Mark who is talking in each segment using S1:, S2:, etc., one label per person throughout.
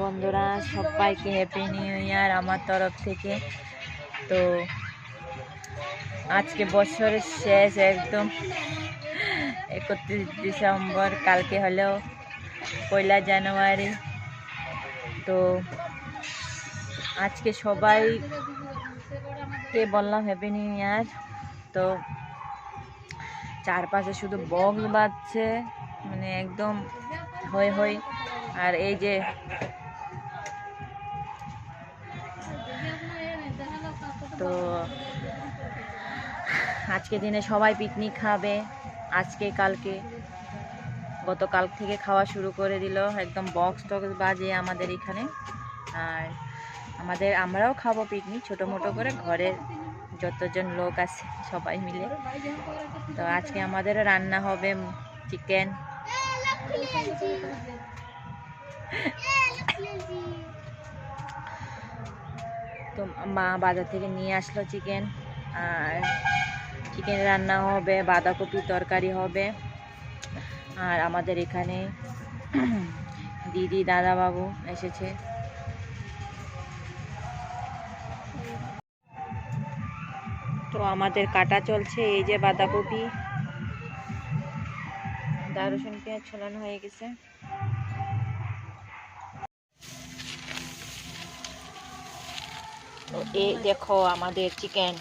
S1: বন্ধুরা, সবাইকে happy new year আমার তরফ থেকে। তো আজকে বছরের শেষ একদম। একত্রিশ ডিসেম্বর, কালকে হলো পয়লা জানুয়ারি। তো আজকে সবাইকে বললাম হ্যাপি নিউ ইয়ার তো চারপাশে শুধু বক্স বাজছে মানে একদম হই হই। আর এই যে তো আজকে দিনে সবাই পিকনিক খাবে। আজকে, কালকে। গতকাল থেকে খাওয়া শুরু করে দিল। একদম বক্স টক্স বাজে আমাদের এখানে। আর আমাদের, আমরাও খাব পিকনিক ছোটো মোটো করে। ঘরের যতজন লোক আছে সবাই মিলে। তো আজকে আমাদেরও রান্না হবে চিকেন। তো মা বাজার থেকে নিয়ে আসলো চিকেন আর চিকেন রান্না হবে, বাঁধাকপি তরকারি হবে। আর আমাদের এখানে দিদি দাদাবাবু এসেছে। তো আমাদের কাটা চলছে, এই যে বাঁধাকপি। দা রসুন পেঁয়াজ ছোলানো হয়ে গেছে। তো এই দেখো আমাদের চিকেন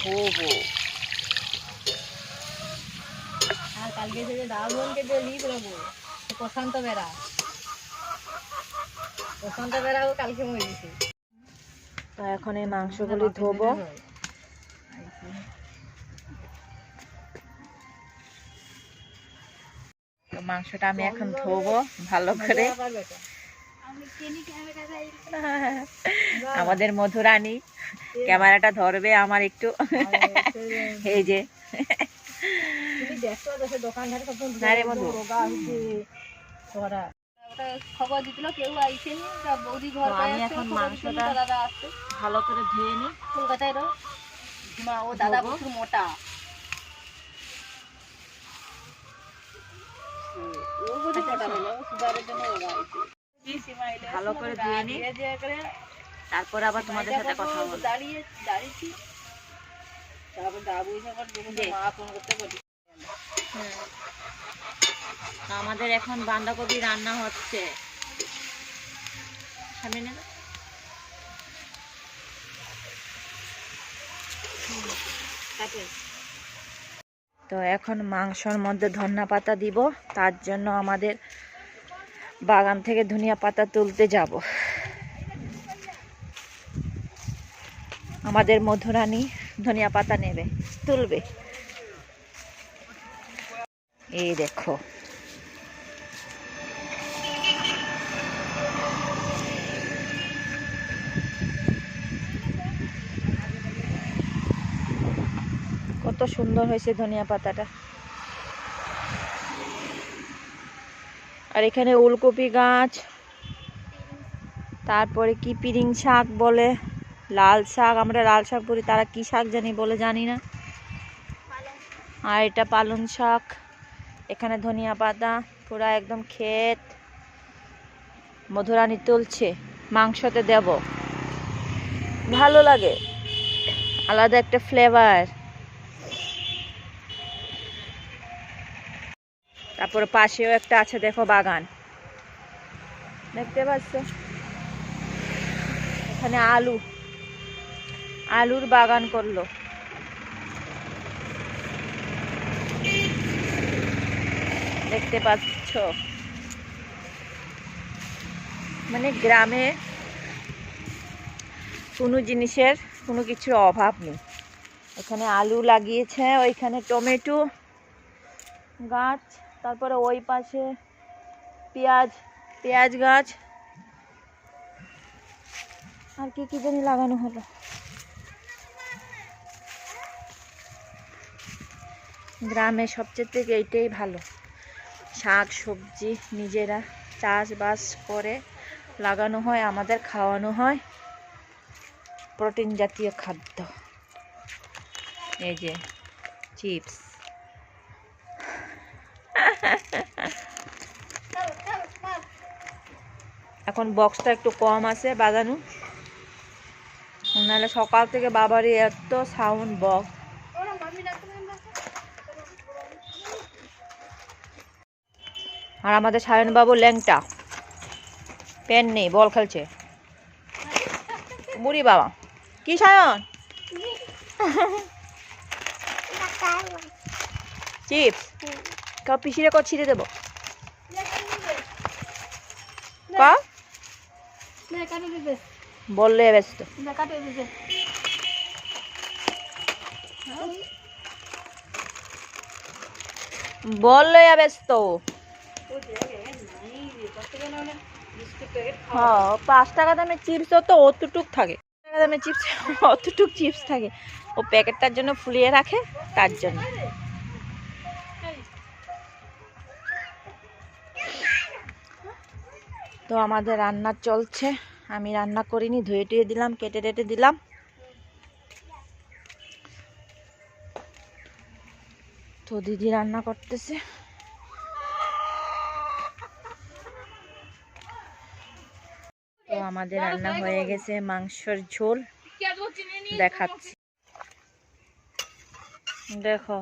S1: ধোবো।
S2: আর কালকে যে দাদনকে দিয়ে লিখ দেবো প্রশান্ত বেড়া। প্রশান্ত বেড়াও কালকে মরেছে
S1: তো এখন এই মাংসগুলি ধোবো। তো মাংসটা আমি এখন ধোবো ভালো করে। আমাদের মধুরানী। ক্যামেরাটা ধরবে আমার একটু। এই যে।
S2: দোকানদার
S1: না
S2: খবর দিছিল কেউ আইসেনি তা বৌদি ঘর
S1: তো আমি এখন মাংসটা-
S2: দাদা আসছে।
S1: ভালো করে ধুয়ে নিই
S2: কলকাতায় রো। মা ও দাদা। প্রচুর মোটা। ও বুঝি মোটা হলো সুগারের জন্য রোগা হয়েছে
S1: ভালো করে ধুয়ে তারপর আবার তোমাদের সাথে কথা বলব।
S2: দাঁড়িয়ে দাঁড়িয়েছি। তারপর দাবু এসে আবার মা ফোন করতে বলি
S1: আমাদের এখন বাঁধাকপি রান্না হচ্ছে। তো এখন মাংসর মধ্যে ধনিয়া পাতা দিব, তার জন্য আমাদের বাগান থেকে ধনিয়া পাতা তুলতে যাব। আমাদের মধুরানী ধনিয়া পাতা নেবে, তুলবে। এই দেখো। কত সুন্দর হয়েছে ধনিয়া পাতাটা। আর এখানে ওলকপি গাছ, তারপরে কি পিরিং শাক বলে, লাল শাক, আমরা লাল শাক বলি তারা কি শাক জানি বলে জানি না। আর এটা পালং শাক। এখানে ধনিয়া পাতা, পুরা একদম ক্ষেত। মধুরানি তুলছে, মাংসতে দেব। ভালো লাগে। আলাদা একটা ফ্লেভার তারপরে পাশেও একটা আছে, দেখো বাগান। দেখতে পাচ্ছ? এখানে আলু। আলুর বাগান করল। দেখতে পাচ্ছ। মানে গ্রামে কোনো জিনিসের কোনো কিছুর অভাব নেই। এখানে আলু লাগিয়েছে, ওইখানে টমেটো গাছ, তারপরে ওই পাশে পেঁয়াজ পেঁয়াজ গাছ। আর কি কি জানি লাগানো হলো। গ্রামে সবচেয়ে থেকে এইটাই ভালো। শাক, সবজি নিজেরা চাষবাস করে লাগানো হয়, আমাদের খাওয়ানো হয়। প্রোটিন জাতীয় খাদ্য। এই যে চিপস। এখন বক্সটা একটু কম আছে, বাজানো। নাহলে সকাল থেকে বাবারই এত সাউন্ড বক্স। আর আমাদের সায়নবাবু ল্যাংটা। পেন নেই, বল খেলছে। বুড়ি বাবা। কি সায়ন? চিপস? কাউ পিসিরে কো ছিঁড়ে দেবো। বললে ব্যস্ত। বললে ব্যস্ত। হ্যাঁ পাঁচ টাকা দামের চিপস তো অতটুক থাকে। টাকা দামের চিপস, অতটুক চিপস থাকে। ও প্যাকেটটার জন্য ফুলিয়ে রাখে, তার জন্য। তো আমাদের রান্না চলছে। আমি রান্না করিনি, ধুয়ে টুয়ে দিলাম, কেটে টেটে দিলাম। তো দিদি রান্না করতেছে। তো আমাদের রান্না হয়ে গেছে মাংসর ঝোল। দেখাচ্ছি। দেখো।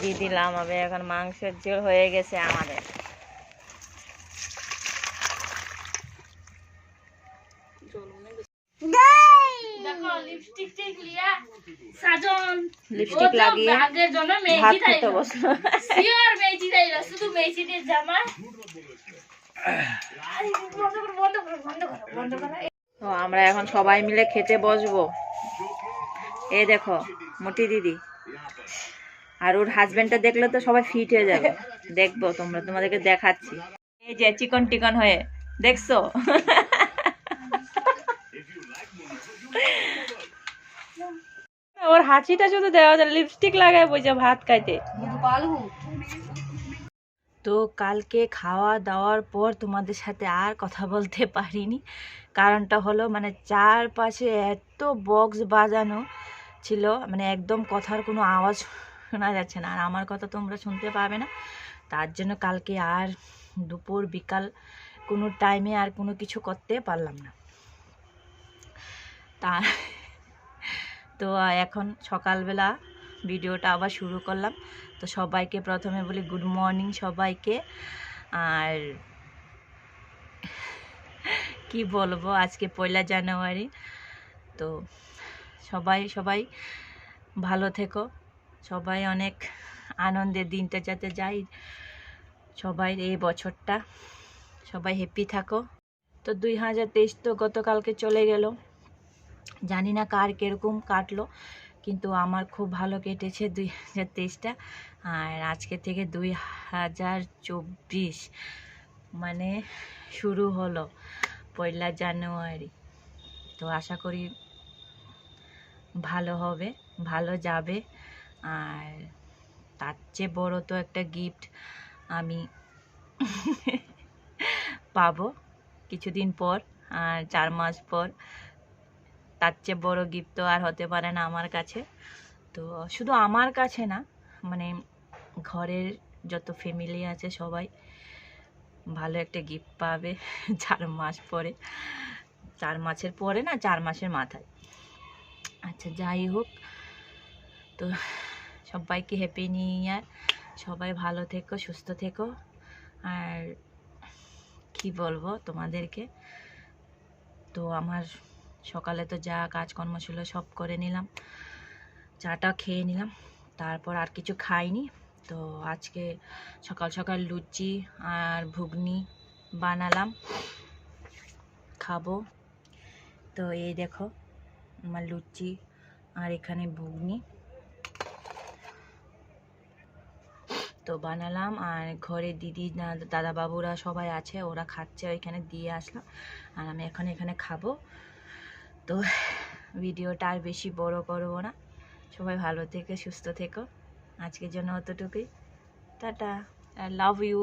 S1: দিয়ে দিলাম হবে এখন মাংসের ঝোল হয়ে গেছে আমাদের
S2: দেখো লিপস্টিক টিক লিয়া সাজন।
S1: লিপস্টিক লাগিয়ে
S2: আগের জন্য
S1: বসল।
S2: সিওর মেহেদি তাইলো শুধু মেহেদির জামা।
S1: তো আমরা এখন সবাই মিলে খেতে বসবো। এ দেখো মোটি দিদি। আর ওর হাজবেন্ডটা দেখলে তো সবাই ফিট হয়ে যাবে। দেখব তোমরা তোমাদেরকে দেখাচ্ছি। এই যে চিকন টিকন হয়ে দেখছ? ওর হাঁচিটা শুধু দেওয়া যায় লিপস্টিক লাগায় বইছে ভাত খাইতে। তো কালকে খাওয়া দাওয়ার পর তোমাদের সাথে আর কথা বলতে পারিনি। কারণটা হলো মানে চারপাশে এত বক্স বাজানো ছিল মানে একদম কথার কোনো আওয়াজ শোনা যাচ্ছে না। আর আমার কথা তোমরা শুনতে পাবে না। তার জন্য কালকে আর দুপুর, বিকাল কোনো টাইমে আর কোনো কিছু করতে পারলাম না। তা তো এখন সকালবেলা ভিডিওটা আবার শুরু করলাম। তো সবাইকে প্রথমে বলি গুড মর্নিং সবাইকে। আর কি বলব, আজকে পয়লা জানুয়ারি। তো সবাই সবাই ভালো থেকো। সবাই অনেক আনন্দের দিনটা যাতে যাই সবাই এই বছরটা। সবাই হ্যাপি থাকো। তো দুই হাজার তেইশ তো গতকালকে চলে গেল। জানি না কার কীরকম কাটলো, কিন্তু আমার খুব ভালো কেটেছে দুই হাজার তেইশটা আর আজকে থেকে দুই হাজার চব্বিশ মানে শুরু হলো পয়লা জানুয়ারি। তো আশা করি ভালো হবে, ভালো যাবে আর তার চেয়ে বড় তো একটা গিফট আমি পাবো কিছুদিন পর আর চার মাস পর। তার চেয়ে বড় গিফট তো আর হতে পারে না আমার কাছে। তো শুধু আমার কাছে না মানে ঘরের যত ফ্যামিলি আছে সবাই ভালো একটা গিফট পাবে চার মাস পরে। চার মাসের পরে না, চার মাসের মাথায়। আচ্ছা যাই হোক। তো সবাইকে হ্যাপি নিউ ইয়ার সবাই ভালো থেকো, সুস্থ থেকো। আর কি বলব তোমাদেরকে? তো আমার সকালে তো যা কাজকর্ম ছিল সব করে নিলাম। চাটা খেয়ে নিলাম, তারপর আর কিছু খাইনি। তো আজকে সকাল সকাল লুচি আর ঘুগনি বানালাম, খাব। তো এই দেখো, আমার লুচি আর এখানে ঘুগনি। তো বানালাম, আর ঘরে দিদি দাদা বাবুরা সবাই আছে, ওরা খাচ্ছে, ওইখানে দিয়ে আসলাম। আর আমি এখন এখানে খাব। তো ভিডিওটা আর বেশি বড় করব না। সবাই ভালো থেকে, সুস্থ থেকো। আজকের জন্য অতটুকুই। টাটা। I love you